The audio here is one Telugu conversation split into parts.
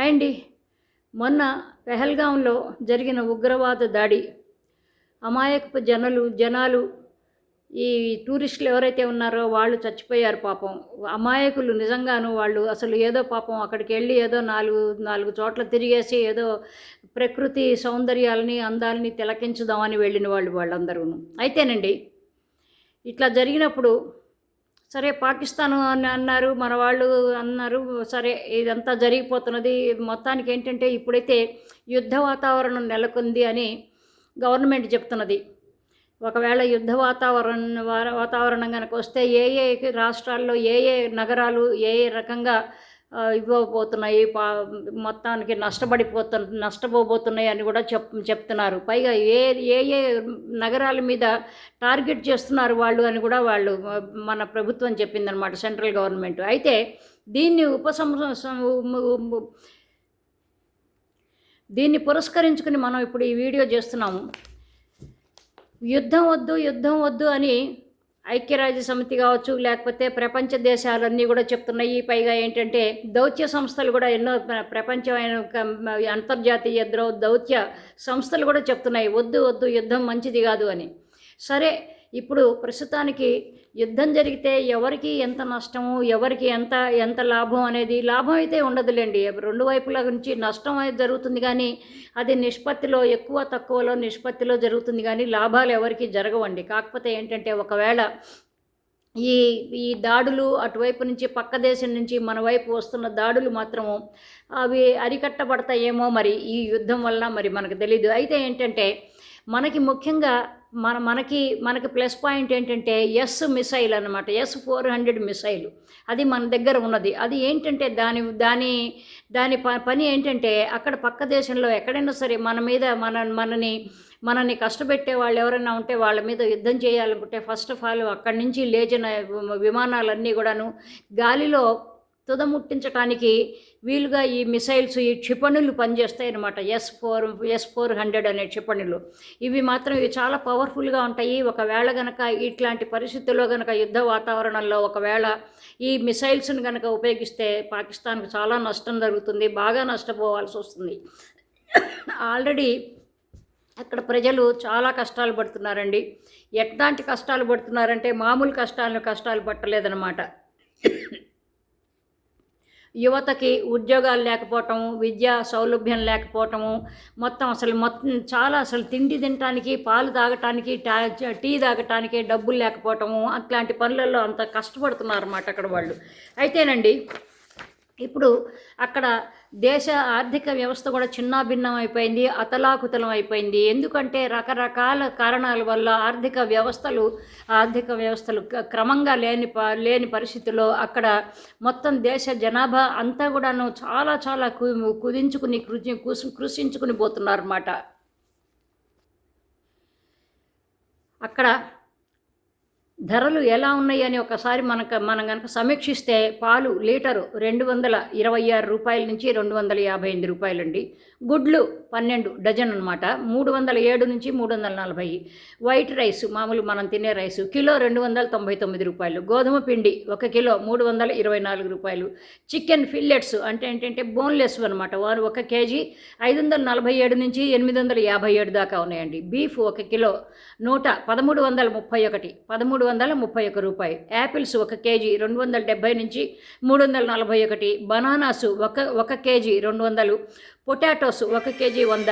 హాయ్ అండి మొన్న పెహల్గాంలో జరిగిన ఉగ్రవాద దాడి అమాయకపు జనలు జనాలు ఈ టూరిస్టులు ఎవరైతే ఉన్నారో వాళ్ళు చచ్చిపోయారు పాపం. అమాయకులు నిజంగాను వాళ్ళు అసలు ఏదో పాపం అక్కడికి వెళ్ళి ఏదో నాలుగు నాలుగు చోట్ల తిరిగేసి ఏదో ప్రకృతి సౌందర్యాలని అందాలని తిలకించుదామని వెళ్ళిన వాళ్ళు వాళ్ళందరూ అయితేనండి ఇట్లా జరిగినప్పుడు సరే పాకిస్తాన్ అని అన్నారు మన వాళ్ళు అన్నారు సరే ఇదంతా జరిగిపోతున్నది. మొత్తానికి ఏంటంటే ఇప్పుడైతే యుద్ధ వాతావరణం నెలకొంది అని గవర్నమెంట్ చెప్తున్నది. ఒకవేళ యుద్ధ వాతావరణ వార- వాతావరణం కనుక వస్తే ఏ ఏ రాష్ట్రాల్లో ఏ ఏ నగరాలు ఏ ఏ రకంగా ఇవ్వబోతున్నాయి పా మొత్తానికి నష్టపడిపోతు నష్టపోబోతున్నాయి అని కూడా చెప్ చెప్తున్నారు. పైగా ఏ ఏ ఏ నగరాల మీద టార్గెట్ చేస్తున్నారు వాళ్ళు అని కూడా వాళ్ళు మన ప్రభుత్వం చెప్పిందనమాట సెంట్రల్ గవర్నమెంట్. అయితే దీన్ని ఉపసం దీన్ని పురస్కరించుకుని మనం ఇప్పుడు ఈ వీడియో చేస్తున్నాము. యుద్ధం వద్దు యుద్ధం వద్దు అని ఐక్యరాజ్య సమితి కావచ్చు లేకపోతే ప్రపంచ దేశాలన్నీ కూడా చెప్తున్నాయి. పైగా ఏంటంటే దౌత్య సంస్థలు కూడా ఎన్నో ప్రపంచమైన అంతర్జాతీయ ద్రౌ దౌత్య సంస్థలు కూడా చెప్తున్నాయి. వద్దు వద్దు యుద్ధం మంచిది కాదు అని. సరే ఇప్పుడు ప్రస్తుతానికి యుద్ధం జరిగితే ఎవరికి ఎంత నష్టము ఎవరికి ఎంత ఎంత లాభం అనేది లాభం అయితే ఉండదులేండి. రెండు వైపుల నుంచి నష్టం అయితే జరుగుతుంది కానీ అది నిష్పత్తిలో ఎక్కువ తక్కువలో నిష్పత్తిలో జరుగుతుంది కానీ లాభాలు ఎవరికి జరగవండి. కాకపోతే ఏంటంటే ఒకవేళ ఈ ఈ దాడులు అటువైపు నుంచి పక్క దేశం నుంచి మన వైపు వస్తున్న దాడులు మాత్రము అవి అరికట్టబడతాయేమో మరి ఈ యుద్ధం వల్ల మరి మనకు తెలీదు. అయితే ఏంటంటే మనకి ముఖ్యంగా మన మనకి మనకి ప్లస్ పాయింట్ ఏంటంటే ఎస్ మిసైల్ అనమాట ఎస్ ఫోర్ హండ్రెడ్ మిసైల్. అది మన దగ్గర ఉన్నది. అది ఏంటంటే దాని దాని దాని ప పని ఏంటంటే అక్కడ పక్క దేశంలో ఎక్కడైనా సరే మన మీద మన మనని మనని కష్టపెట్టే వాళ్ళు ఎవరైనా ఉంటే వాళ్ళ మీద యుద్ధం చేయాలనుకుంటే ఫస్ట్ ఆఫ్ ఆల్ అక్కడి నుంచి లేచిన విమానాలన్నీ కూడాను గాలిలో తుదముట్టించడానికి వీలుగా ఈ మిసైల్స్ ఈ క్షిపణులు పనిచేస్తాయి అనమాట S four S four hundred అనే క్షిపణులు. ఇవి మాత్రం ఇవి చాలా పవర్ఫుల్గా ఉంటాయి. ఒకవేళ గనక ఇట్లాంటి పరిస్థితుల్లో గనక యుద్ధ వాతావరణంలో ఒకవేళ ఈ మిసైల్స్ని గనక ఉపయోగిస్తే పాకిస్తాన్కి చాలా నష్టం జరుగుతుంది బాగా నష్టపోవాల్సి వస్తుంది. ఆల్రెడీ అక్కడ ప్రజలు చాలా కష్టాలు పడుతున్నారండి. ఎట్లాంటి కష్టాలు పడుతున్నారంటే మామూలు కష్టాలను కష్టాలు పట్టలేదన్నమాట. యువతకి ఉద్యోగాలు లేకపోవటము విద్యా సౌలభ్యం లేకపోవటము మొత్తం అసలు మొత్తం చాలా అసలు తిండి తినటానికి పాలు తాగటానికి టా- టీ తాగటానికి డబ్బులు లేకపోవటము అట్లాంటి పనులలో అంత కష్టపడుతున్నారు అన్నమాట అక్కడ వాళ్ళు. అయితేనండి ఇప్పుడు అక్కడ దేశ ఆర్థిక వ్యవస్థ కూడా చిన్నాభిన్నం అయిపోయింది అతలాకుతలం అయిపోయింది ఎందుకంటే రకరకాల కారణాల వల్ల ఆర్థిక వ్యవస్థలు ఆర్థిక వ్యవస్థలు క్ర- క్రమంగా లేని ప లేని పరిస్థితుల్లో అక్కడ మొత్తం దేశ జనాభా అంతా కూడాను చాలా చాలా కు కుదించుకుని కృషి కృషించుకుని పోతున్నారు అన్నమాట అక్కడ ధరలు ఎలా ఉన్నాయి అని ఒకసారి మనకు మనం కనుక సమీక్షిస్తే పాలు లీటరు రెండు వందల ఇరవై ఆరు రూపాయల నుంచి రెండు వందల యాభై ఎనిమిది రూపాయలండి. గుడ్లు పన్నెండు డజన్ అనమాట మూడు వందల ఏడు నుంచి మూడు వందల నలభై. వైట్ రైస్ మామూలు మనం తినే రైసు కిలో రెండు వందల తొంభై తొమ్మిది రూపాయలు. గోధుమ పిండి ఒక కిలో మూడు వందల ఇరవై నాలుగు రూపాయలు. చికెన్ ఫిల్లెట్స్ అంటే ఏంటంటే బోన్లెస్ అనమాట వారు ఒక కేజీ ఐదు వందల నలభై ఏడు నుంచి ఎనిమిది వందల యాభై ఏడు దాకా ఉన్నాయండి. బీఫ్ ఒక కిలో నూట పదమూడు వందల ముప్పై ఒకటి పదమూడు వందల ముప్పై ఒక రూపాయి. యాపిల్స్ ఒక కేజీ రెండు వందల డెబ్బై నుంచి మూడు వందల నలభై ఒకటి. బనానాస్ ఒక ఒక కేజీ రెండు వందలు. పొటాటోస్ ఒక కేజీ వంద.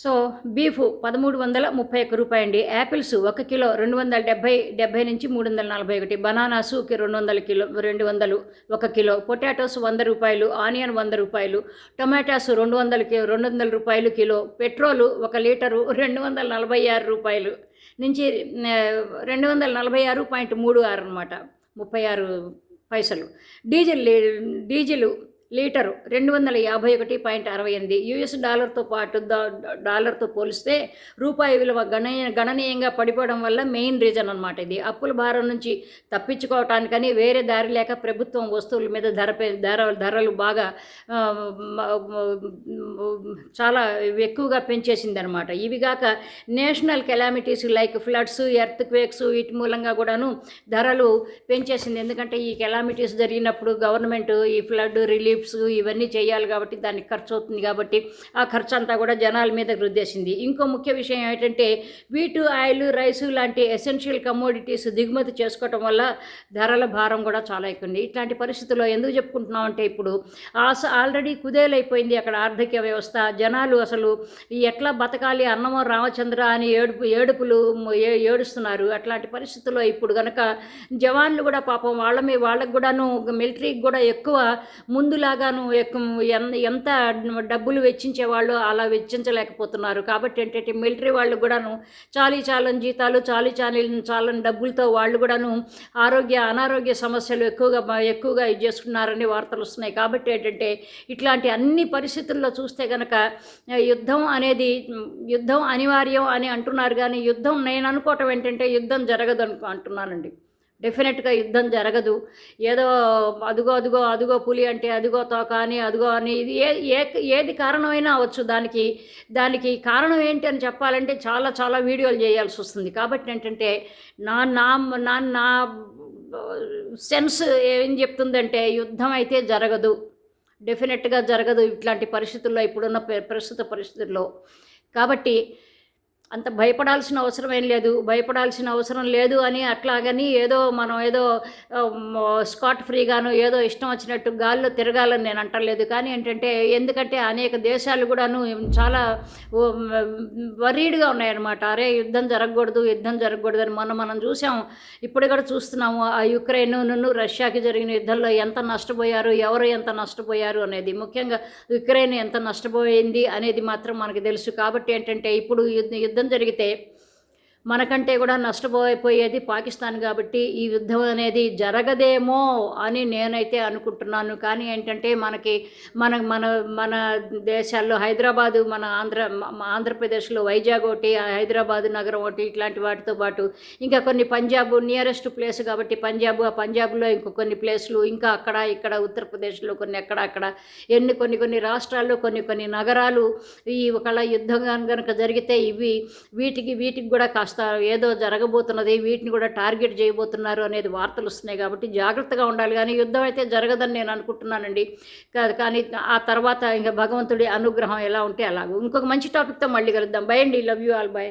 సో బీఫ్ పదమూడు వందల ముప్పై ఒక్క రూపాయి అండి. యాపిల్స్ ఒక కిలో రెండు వందల డెబ్బై డెబ్బై నుంచి మూడు వందల నలభై ఒకటి. బనానాసు రెండు వందల కిలో రెండు వందలు ఒక కిలో. పొటాటోస్ వంద రూపాయలు ఆనియన్ వంద రూపాయలు టొమాటోస్ రెండు వందల కి రెండు వందల రూపాయలు కిలో. పెట్రోలు ఒక లీటరు రెండు వందల నలభై ఆరు రూపాయలు నుంచి రెండు వందల నలభై ఆరు పాయింట్ మూడు ఆరు అనమాట ముప్పై ఆరు పైసలు డీజిల్ డీజిల్ లీటరు రెండు వందల యాభై ఒకటి పాయింట్ అరవై ఎనిమిది యుఎస్ డాలర్తో పాటు డాలర్తో పోలిస్తే రూపాయి విలువ గణనీయ గణనీయంగా పడిపోవడం వల్ల మెయిన్ రీజన్ అనమాట ఇది. అప్పుల భారం నుంచి తప్పించుకోవటానికని వేరే దారి లేక ప్రభుత్వం వస్తువుల మీద ధర ధర ధరలు బాగా చాలా ఎక్కువగా పెంచేసింది అనమాట ఇవి కాక national calamities like floods earthquakes వీటి మూలంగా కూడాను ధరలు పెంచేసింది. ఎందుకంటే ఈ కెలామిటీస్ జరిగినప్పుడు గవర్నమెంట్ ఈ ఫ్లడ్ రిలీఫ్ రిలీఫ్స్ ఇవన్నీ చేయాలి కాబట్టి దానికి ఖర్చు అవుతుంది కాబట్టి ఆ ఖర్చు అంతా కూడా జనాల మీద రుద్దేసింది ఇంకో ముఖ్య విషయం ఏంటంటే వీటు ఆయిల్ రైసు లాంటి ఎసెన్షియల్ కమోడిటీస్ దిగుమతి చేసుకోవటం వల్ల ధరల భారం కూడా చాలా ఎక్కువ ఉంది ఇట్లాంటి పరిస్థితుల్లో ఎందుకు చెప్పుకుంటున్నాం అంటే ఇప్పుడు ఆస ఆల్రెడీ కుదేలైపోయింది అక్కడ ఆర్థిక వ్యవస్థ. జనాలు అసలు ఈ ఎట్లా బతకాలి అన్నమో రామచంద్ర అని ఏడుపు ఏడుపులు ఏ- ఏడుస్తున్నారు. అట్లాంటి పరిస్థితుల్లో ఇప్పుడు కనుక జవాన్లు కూడా పాపం వాళ్ళ మీ వాళ్ళకు కూడాను మిలిటరీకి కూడా ఎక్కువ ముందులాగాను ఎక్కువ ఎంత డబ్బులు వెచ్చించే వాళ్ళు అలా వెచ్చించలేకపోతున్నారు. కాబట్టి ఏంటంటే మిలిటరీ వాళ్ళు కూడాను చాలీ చాలని జీతాలు చాలీ చాలి చాలని డబ్బులతో వాళ్ళు కూడాను ఆరోగ్య అనారోగ్య సమస్యలు ఎక్కువగా ఎక్కువగా ఇది చేసుకున్నారని వార్తలు వస్తున్నాయి. కాబట్టి ఏంటంటే ఇట్లాంటి అన్ని పరిస్థితుల్లో చూస్తే కనుక యుద్ధం అనేది యుద్ధం అనివార్యం అని అంటున్నారు. కానీ యుద్ధం నేను అనుకోవటం ఏంటంటే యుద్ధం జరగదు అనుకో అంటున్నానండి. డెఫినెట్గా యుద్ధం జరగదు. ఏదో అదుగో అదుగో అదుగో పులి అంటే అదుగో తోక అని అదుగో అని ఇది ఏ ఏ ఏది కారణమైనా అవ్వచ్చు దానికి. దానికి కారణం ఏంటి అని చెప్పాలంటే చాలా చాలా వీడియోలు చేయాల్సి వస్తుంది. కాబట్టి ఏంటంటే నా నా నా నా సెన్స్ ఏం చెప్తుందంటే యుద్ధం అయితే జరగదు. డెఫినెట్గా జరగదు ఇట్లాంటి పరిస్థితుల్లో ఇప్పుడున్న ప్ర- ప్రస్తుత పరిస్థితుల్లో. కాబట్టి అంత భయపడాల్సిన అవసరం ఏం లేదు. భయపడాల్సిన అవసరం లేదు అని అట్లాగని ఏదో మనం ఏదో స్కాట్ ఫ్రీగాను ఏదో ఇష్టం వచ్చినట్టు గాల్లో తిరగాలని నేను అంటలేదు. కానీ ఏంటంటే ఎందుకంటే అనేక దేశాలు కూడాను చాలా వరీడ్గా ఉన్నాయన్నమాట. అరే యుద్ధం జరగకూడదు యుద్ధం జరగకూడదు అని మనం మనం చూసాం. ఇప్పుడు కూడా చూస్తున్నాము ఆ యుక్రెయిన్ రష్యాకి జరిగిన యుద్ధంలో ఎంత నష్టపోయారు ఎవరు ఎంత నష్టపోయారు అనేది. ముఖ్యంగా యుక్రెయిన్ ఎంత నష్టపోయింది అనేది మాత్రం మనకు తెలుసు. కాబట్టి ఏంటంటే ఇప్పుడు యుద్ధ- యుద్ధం జరిగితే మనకంటే కూడా నష్టపోయిపోయేది పాకిస్తాన్ కాబట్టి ఈ యుద్ధం అనేది జరగదేమో అని నేనైతే అనుకుంటున్నాను. కానీ ఏంటంటే మనకి మన మన మన దేశాల్లో హైదరాబాదు మన ఆంధ్ర ఆంధ్రప్రదేశ్లో వైజాగ్ ఒకటి ఆ హైదరాబాదు నగరం ఒకటి ఇట్లాంటి వాటితో పాటు ఇంకా కొన్ని పంజాబ్ నియరెస్ట్ ప్లేస్ కాబట్టి పంజాబ్ ఆ పంజాబ్లో ఇంకో కొన్ని ప్లేస్లు ఇంకా అక్కడ ఇక్కడ ఉత్తరప్రదేశ్లో కొన్ని అక్కడ అక్కడ ఎన్ని కొన్ని కొన్ని రాష్ట్రాల్లో కొన్ని కొన్ని నగరాలు ఈ ఒకళ్ళ యుద్ధం కనుక జరిగితే ఇవి వీటికి వీటికి కూడా కాస్త ఏదో జరగబోతున్నది వీటిని కూడా టార్గెట్ చేయబోతున్నారు అనేది వార్తలు వస్తున్నాయి కాబట్టి జాగ్రత్తగా ఉండాలి. కానీ యుద్ధం అయితే జరగదని నేను అనుకుంటున్నానండి. కానీ ఆ తర్వాత ఇంకా భగవంతుడి అనుగ్రహం ఎలా ఉంటే అలాగూ. ఇంకొక మంచి టాపిక్తో మళ్ళీ కలుద్దాం. బై అండి. Love you all. బై.